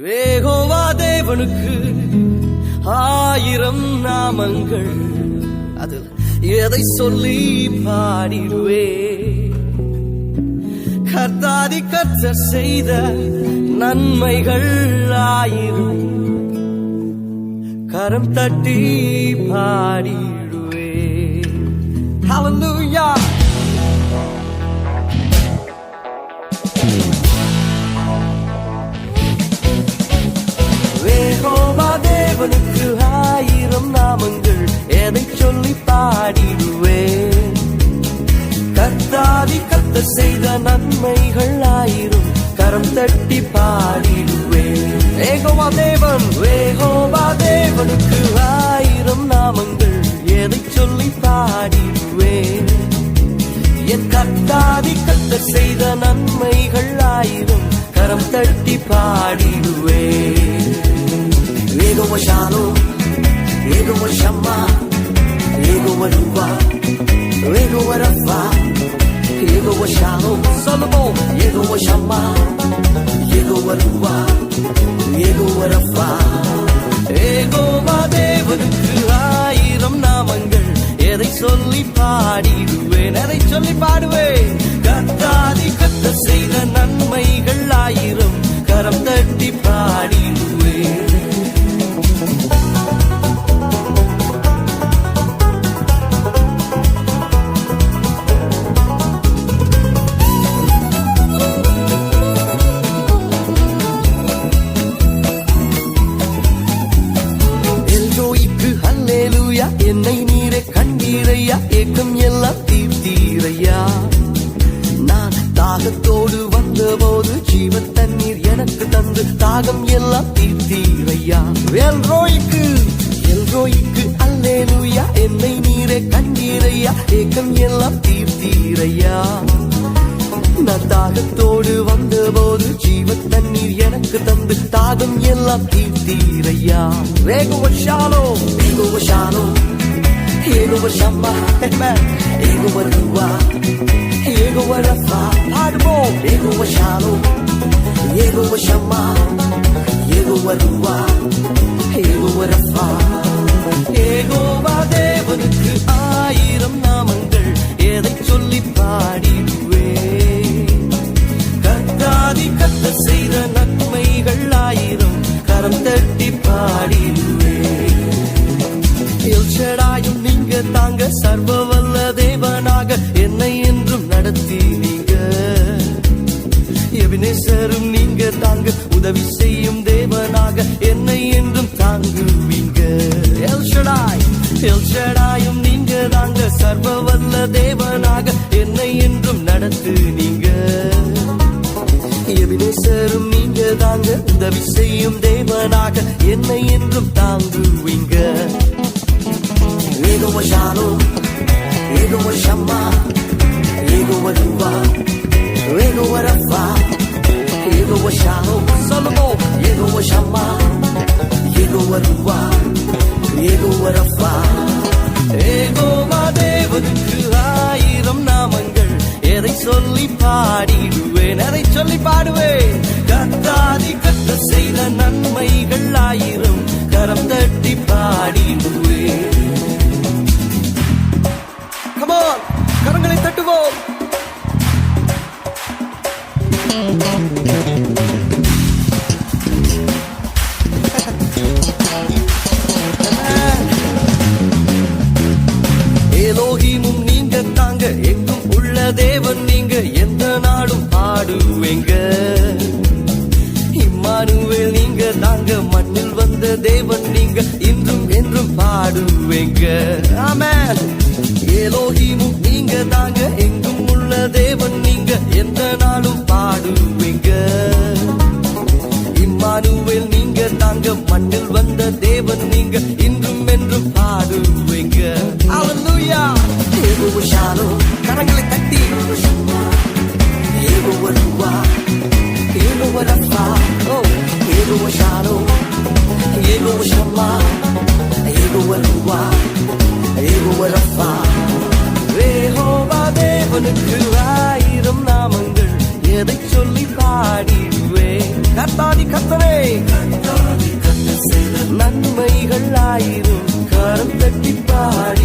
வேகோவா தேவனுக்கு ஆயிரம் நாமங்கள். அதில் எதை சொல்லி பாடிடுவே? கர்த்தாதி கர்த்தர் செய்த நன்மைகள் ஆயிரம். கரம் தட்டி பாடிடுவே. Hallelujah. தேவனுக்கு ஆயிரம் நாமங்கள் எதை சொல்லி பாடிடுவேன். கத்தாதி கத்த செய்த நன்மைகள் ஆயிரம் கரம் தட்டி பாடிடுவேன். வேகோவா தேவன் வேகோவா தேவனுக்கு ஆயிரம் நாமங்கள் எதை சொல்லி பாடிடுவேன். என் கத்தாதி கத்த செய்த நன்மைகள் ஆயிரம் கரம் தட்டி பாடிடுவேன். ஏகோவ ஷாலோ ஏகோவ ஷம்மா ஏகோவ ரூபா ஏகோவ ரஃபா ஏகோவ ஷாலோ. சொல்லுவோம் ஏகோவ ஷம்மா ஏகோவ ரூபா ஏகோவ ரஃபா. ஏகோவா தேவனுக்கு ஆயிரம் நாமங்கள் எதை சொல்லி பாடிடுவேன் எதை சொல்லி பாடுவேன் தாகத்தோடு வந்தபோது ஜீவ தண்ணீர் எனக்கு தந்து தாகம் எல்லாம் தீர்த்தீரையா? எல்ரோய்க்கு எல்ரோய்க்கு அல்லேலூயா என்னை நீரே கண்டீரையா? ஏக்கம் எல்லாம் தீர்த்தீரையா? நான் தாகத்தோடு வந்தபோது ஜீவ தண்ணீர் எனக்கு தந்து தாகம் எல்லாம் தீர்த்தீரையா? வேகுவ ஷாலோ வேகுவ ஷாலோ ஏகுவ ஷம்மா ஏகுவ ருவா ஏகுவ ரஃபா பாடுவோம் ஏகுவ ஷாலோ ஏகுவ ஷம்மா ஏகுவ ருவா ஏகுவ ரஃபா ஏகோவா தேவனுக்கு ஆயிரம் உதவி செய்யும் தேவனாக என்னை என்றும் தாங்குவீங்க. எல்ஷடாய் எல்ஷடாயும் நீங்க தாங்க. சர்வ வல்ல தேவனாக என்னை என்றும் நடத்து நீங்க எபினேசரும் நீங்க தாங்க. உதவி செய்யும் தேவனாக என்னை என்றும் தாங்குவீங்க. ஏகோவ ஷாலோ ஏகோவ ஷம்மா ஏகோவ ரூபா ஏகோவ ரப்பா ஏதோ ஷாமோ சொல்லுமோ ஏதோ ஷம்மா ஏதோ ரூபா ஏதோ ரஃபா ஏகோவா தேவனுக்கு ஆயிரம் நாமங்கள் எதை சொல்லி பாடிடுவேன் எதை சொல்லி பாடுவேன் கத்தாதி கத்த செய்த நன்மைகள் ஆயிரம். கரம் தட்டி பாடிடுவேன் நீங்க. இம்மானுவேல் நீங்க தாங்க மண்ணில் வந்த தேவன் நீங்க. இன்றும் என்றும் பாடுவேங்க. ஆம ஏலோகிமு நீங்க தாங்க எங்கும் உள்ள தேவன் நீங்க. எந்த நாளும் பாடுவேங்க. உனக்கு ஆயிரம் நாமங்கள் எதை சொல்லி பாடிடுவே? கத்தாதி கத்தவே நன்மைகள் ஆயிரம். கரம் தட்டி பாடி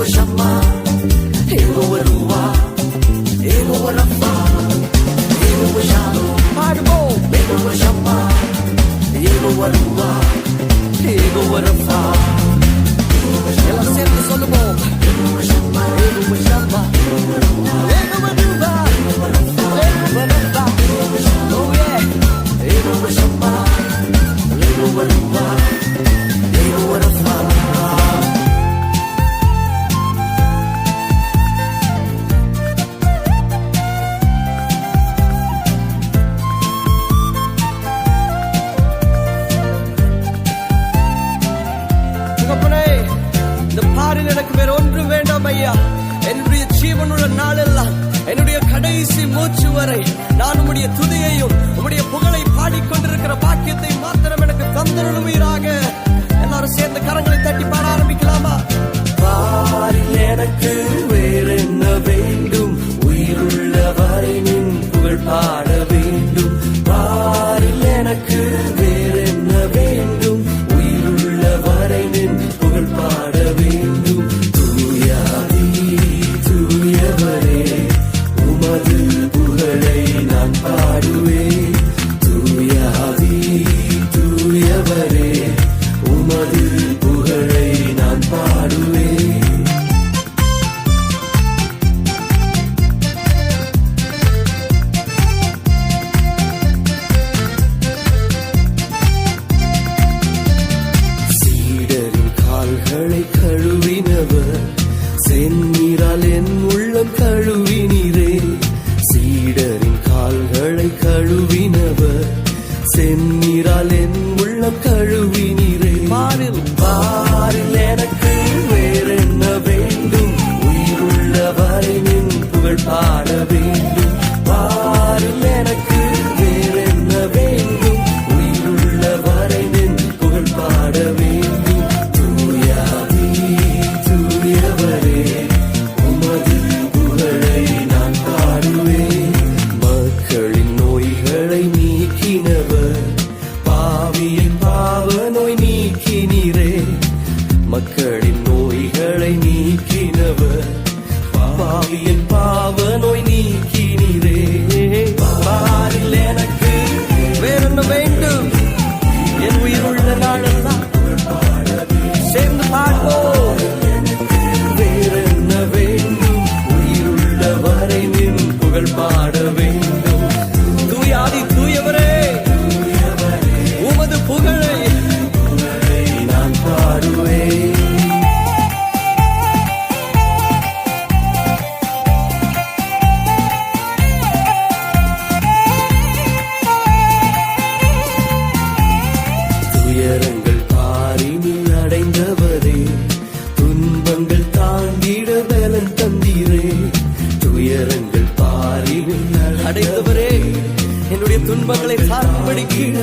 为什么？தேவனுள்ள நாளெல்லாம் என்னுடைய கடைசி மூச்சு வரை நான் உம்முடைய துதியையும் உம்முடைய புகழை பாடிக்கொண்டிருக்கிற பாக்கியத்தை மாத்திரம் எனக்கு தந்தருளுமீராக எல்லாரும் சேர்ந்து கரங்களை தட்டி துன்பங்களை சார்படி கீழே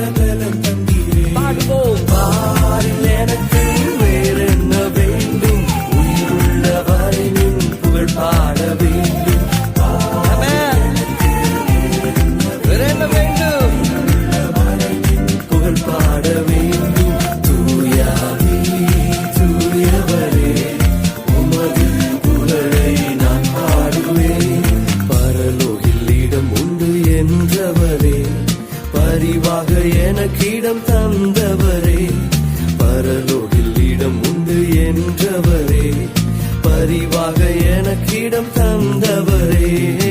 அறிவாக எனக்கிடம் தந்தவரே. பரலோகில் இடம் உண்டு என்றவரே. பரிவாக எனக்கிடம் தந்தவரே.